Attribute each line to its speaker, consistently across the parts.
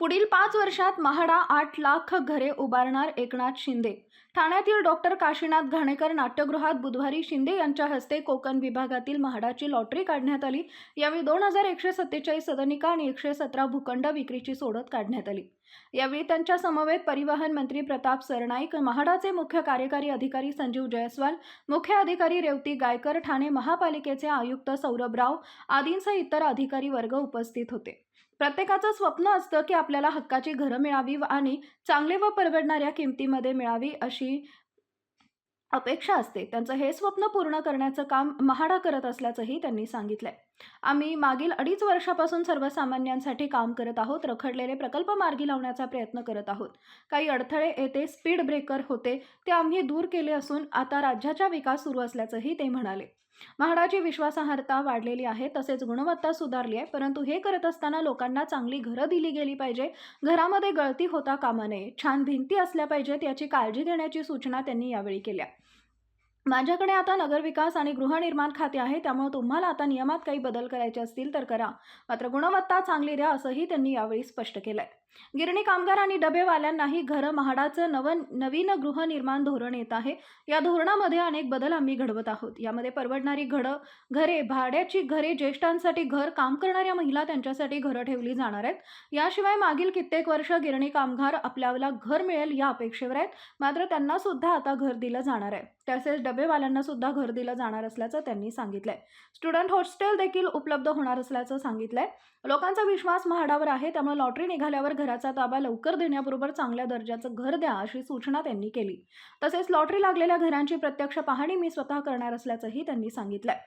Speaker 1: पुढील पाच वर्षात म्हाडा आठ लाख घरे उभारणार एकनाथ शिंदे. ठाण्यातील डॉक्टर काशीनाथ घाणेकर नाट्यगृहात बुधवारी शिंदे यांच्या हस्ते कोकण विभागातील म्हाडाची लॉटरी काढण्यात आली. यावेळी दोन हजार एकशे सत्तेचाळीस सदनिका आणि एकशे सतरा भूखंड विक्रीची सोडत काढण्यात आली. यावेळी त्यांच्या समवेत परिवहन मंत्री प्रताप सरनाईक म्हाडाचे मुख्य कार्यकारी अधिकारी संजीव जयस्वाल मुख्य अधिकारी रेवती गायकर ठाणे महापालिकेचे आयुक्त सौरभ राव आदींसह इतर अधिकारी वर्ग उपस्थित होते. प्रत्येकाचं स्वप्न असतं की आपल्याला हक्काची घरं मिळावी आणि चांगले व परवडणाऱ्या किमतीमध्ये मिळावी अशी अपेक्षा असते. त्यांचं हे स्वप्न पूर्ण करण्याचं काम महाडा करत असल्याचंही त्यांनी सांगितलंय. आम्ही मागील अडीच वर्षापासून सर्वसामान्यांसाठी काम करत आहोत रखडलेले प्रकल्प मार्गी लावण्याचा प्रयत्न करत आहोत. काही अडथळे येते स्पीड ब्रेकर होते ते आम्ही दूर केले असून आता राज्याचा विकास सुरू असल्याचंही ते म्हणाले. म्हाडाची विश्वासार्हता वाढलेली आहे तसेच गुणवत्ता सुधारली आहे परंतु हे करत असताना लोकांना चांगली घरं दिली गेली पाहिजे. घरामध्ये गळती होता कामा नये छान भिंती असल्या पाहिजेत याची काळजी घेण्याची सूचना त्यांनी यावेळी केल्या. माझ्याकडे आता नगरविकास आणि गृहनिर्माण खाते आहे त्यामुळे तुम्हाला आता नियमात काही बदल करायचे असतील तर करा. मात्र गुणवत्ता चांगली द्या असंही त्यांनी यावेळी स्पष्ट केलं आहे गिरणी कामगार आणि डबेवाल्यांनाही घरं महाडाचं नव नवीन गृहनिर्माण धोरण येत आहे. या धोरणामध्ये अनेक बदल आम्ही घडवत आहोत. यामध्ये परवडणारी घडं घरे भाड्याची घरे ज्येष्ठांसाठी घर काम करणाऱ्या महिला त्यांच्यासाठी घरं ठेवली जाणार आहेत. याशिवाय मागील कित्येक वर्ष गिरणी कामगार आपल्याला घर मिळेल या अपेक्षेवर आहेत. मात्र त्यांना सुद्धा आता घर दिलं जाणार आहे. तसेच डबेवाल्यांना सुद्धा घर दिलं जाणार असल्याचं त्यांनी सांगितलंय. स्टुडंट हॉस्टेल देखील उपलब्ध होणार असल्याचं सांगितलंय. लोकांचा विश्वास म्हाडावर आहे त्यामुळे लॉटरी निघाल्यावर घराचा ताबा लवकर देण्याबरोबर चांगल्या दर्जाचं घर द्या अशी सूचना त्यांनी केली. तसेच लॉटरी लागलेल्या घरांची प्रत्यक्ष पाहणी मी स्वतः करणार असल्याचंही त्यांनी सांगितलंय.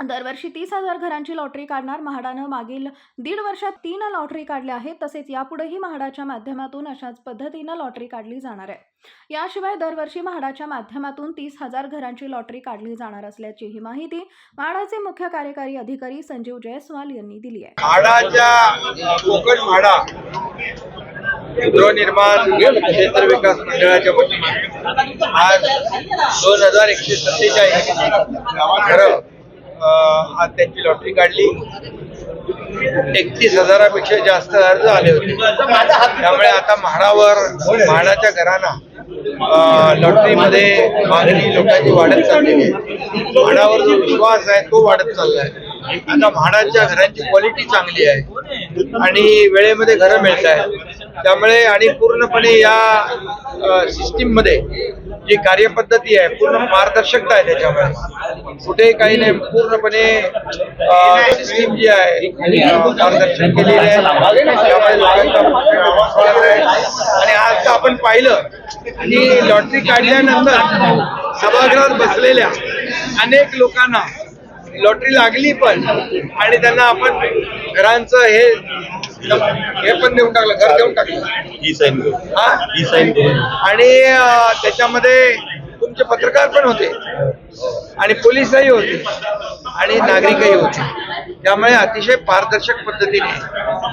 Speaker 1: दरवर्षी तीस हजार घरांची लॉटरी काढणार. म्हाडानं मागील दीड वर्षात तीन लॉटरी काढल्या आहेत. तसेच यापुढेही म्हाडाच्या माध्यमातून अशाच पद्धतीनं लॉटरी काढली जाणार आहे. याशिवाय दरवर्षी म्हाडाच्या माध्यमातून तीस हजार घरांची लॉटरी काढली जाणार असल्याची ही माहिती म्हाडाचे मुख्य कार्यकारी अधिकारी संजीव जयस्वाल यांनी दिली आहे.
Speaker 2: म्हाडाच्या कोकण म्हाडा गृहनिर्माण क्षेत्र विकास मंडळाच्या वतीने आज दोन हजार एकशे सत्तेचाळीस घरं आज त्यांची लॉटरी काढली. एकतीस हजारापेक्षा जास्त अर्ज आले होते. त्यामुळे आता म्हाडावर म्हाडाच्या घरांना लॉटरीमध्ये मागणी लोकांची वाढत चाललेली आहे. म्हाडावर जो विश्वास आहे तो वाढत चाललाय. आता म्हाडाच्या घरांची क्वालिटी चांगली आहे. आणि वेळेमध्ये घरं मिळत आहेत त्यामुळे आणि पूर्णपणे या सिस्टीममध्ये जी कार्यपद्धती आहे पूर्ण पारदर्शकता आहे त्याच्यामुळे. कुठेही काही नाही पूर्णपणे सिस्टीम जी आहे पारदर्शक केलेली आहे. त्यामुळे लोकांचा आणि आज आपण पाहिलं की लॉटरी काढल्यानंतर सभागृहात बसलेल्या अनेक लोकांना लॉटरी लागली पण आणि त्यांना आपण घरांचं हे हे पण देऊन टाकलं घर देऊन टाकलं.
Speaker 3: ई साईन करून
Speaker 2: हा?
Speaker 3: ई साईन करून
Speaker 2: आणि अं, त्याच्यामध्ये तुमचे पत्रकार पण होते. आणि पोलीसही होते. आणि नागरिकही होते. त्यामुळे अतिशय पारदर्शक पद्धतीने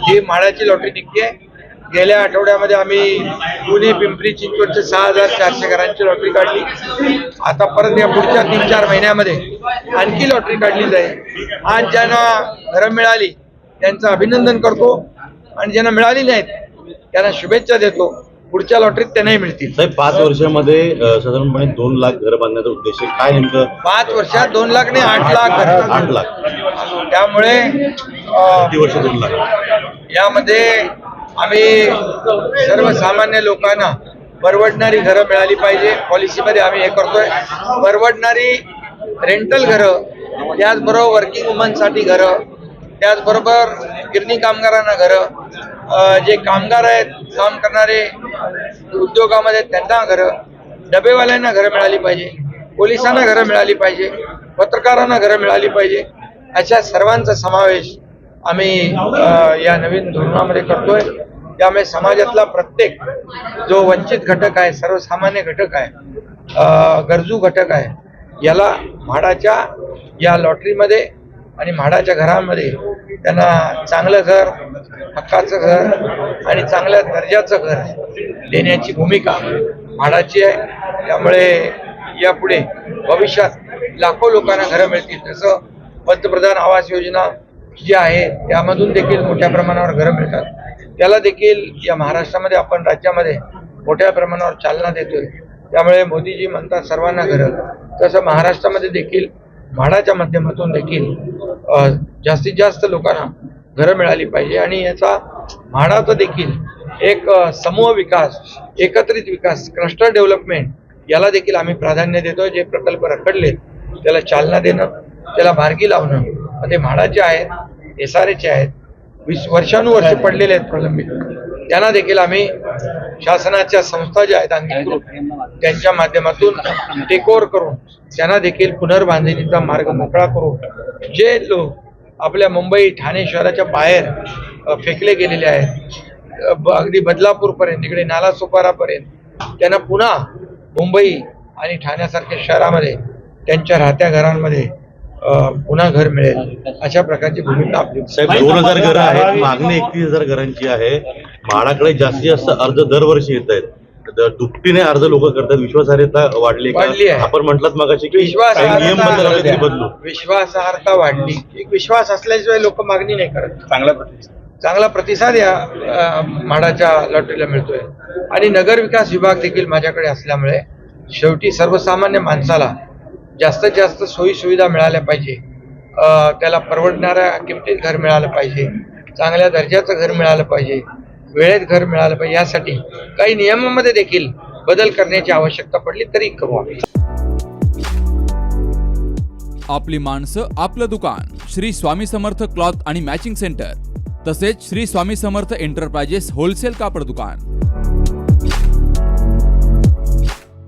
Speaker 2: ही म्हाडाची लॉटरी निघते गेल्या आठवड्यामध्ये आम्ही पुणे पिंपरी चिंचवडचे सहा हजार चारशे घरांची लॉटरी काढली. आता परत या पुढच्या तीन चार महिन्यामध्ये आणखी लॉटरी काढली जाईल. आज ज्यांना घरं मिळाली त्यांचं अभिनंदन करतो. आणि ज्यांना मिळाली नाहीत त्यांना शुभेच्छा देतो. पुढच्या लॉटरीत त्यांनाही मिळतील.
Speaker 3: साहेब पाच वर्षामध्ये साधारणपणे दोन लाख घरं बांधण्याचा उद्देश आहे. काय नेमकं?
Speaker 2: पाच वर्षात दोन लाख नाही आठ लाख.
Speaker 3: आठ लाख.
Speaker 2: त्यामुळे
Speaker 3: किती वर्ष दोन लाख?
Speaker 2: यामध्ये आम्ही सर्वसामान्य लोकांना परवडणारी घरं मिळाली पाहिजे. पॉलिसीमध्ये आम्ही हे करतोय. परवडणारी रेंटल घरं त्याचबरोबर वर्किंग वुमनसाठी घरं त्याचबरोबर गिरणी कामगारांना घरं जे कामगार आहेत काम करणारे उद्योगामध्ये त्यांना घरं डबेवाल्यांना घरं मिळाली पाहिजे. पोलिसांना घरं मिळाली पाहिजे. पत्रकारांना घरं मिळाली पाहिजे. अशा सर्वांचा समावेश आम्ही या नवीन धोरणामध्ये करतोय. त्यामुळे समाजातला प्रत्येक जो वंचित घटक आहे सर्वसामान्य घटक आहे गरजू घटक आहे याला म्हाडाच्या या लॉटरीमध्ये आणि म्हाडाच्या घरामध्ये त्यांना चांगलं घर हक्काचं घर आणि चांगल्या दर्जाचं घर देण्याची भूमिका म्हाडाची आहे. त्यामुळे यापुढे भविष्यात लाखो लोकांना घरं मिळतील. जसं पंतप्रधान आवास योजना जी आहे त्यामधून देखील मोठ्या प्रमाणावर घरं मिळतात. त्याला देखील या महाराष्ट्रामध्ये आपण राज्यामध्ये मोठ्या प्रमाणावर चालना देतोय. त्यामुळे मोदीजी म्हणतात सर्वांना घरं तसं महाराष्ट्रामध्ये देखील म्हाडाच्या माध्यमातून देखील जास्तीत जास्त लोकांना घरं मिळाली पाहिजे आणि याचा म्हाडाचा देखील एक समूह विकास एकत्रित विकास क्लस्टर डेव्हलपमेंट याला देखील आम्ही प्राधान्य देतो जे प्रकल्प रखडले त्याला चालना देणं त्याला मार्गी लावणं ते म्हाडाचे आहेत एस आर एचे आहेत वीस वर्षानुवर्षे पडलेले आहेत प्रलंबित. त्यांना देखील आम्ही शासनाच्या संस्था ज्या आहेत अंगीकृत त्यांच्या माध्यमातून टेकओव्हर करून त्यांना देखील पुनर्बांधणीचा मार्ग मोकळा करून जे लोक आपल्या मुंबई ठाणे शहराच्या बाहेर फेकले गेलेले आहेत अगदी बदलापूरपर्यंत इकडे नालासोपारापर्यंत त्यांना पुन्हा मुंबई आणि ठाण्यासारख्या शहरामध्ये त्यांच्या राहत्या घरांमध्ये पुन्हा घर मिळेल. अशा प्रकारची भूमिका आपली
Speaker 3: साहेब दोन हजार घरं आहेत. मागणी एकतीस हजार घरांची आहे. म्हाडाकडे जास्तीत जास्त अर्ज दरवर्षी येत आहेत. दुपटीने अर्ज लोक करतात. विश्वासार्हता वाढली का?
Speaker 2: वाढली आहे.
Speaker 3: आपण म्हटलात मगाशी की नियम बदलू
Speaker 2: विश्वासार्हता वाढली. एक विश्वास असल्याशिवाय लोक मागणी नाही करत. चांगला चांगला प्रतिसाद या म्हाडाच्या लॉटरीला मिळतोय. आणि नगर विकास विभाग देखील माझ्याकडे असल्यामुळे शेवटी सर्वसामान्य माणसाला जास्तीत जास्त सोयीसुविधा मिळाल्या पाहिजे. त्याला परवडणाऱ्या किमतीत घर मिळालं पाहिजे. चांगल्या दर्जाचं घर मिळालं पाहिजे. वेळेत घर मिळालं पाहिजे. यासाठी काही नियमामध्ये देखील बदल करण्याची आवश्यकता पडली तरी करू
Speaker 4: आपली माणसं आपलं दुकान. श्री स्वामी समर्थ क्लॉथ आणि मॅचिंग सेंटर. तसेच श्री स्वामी समर्थ एंटरप्राइजेस होलसेल कापड दुकान.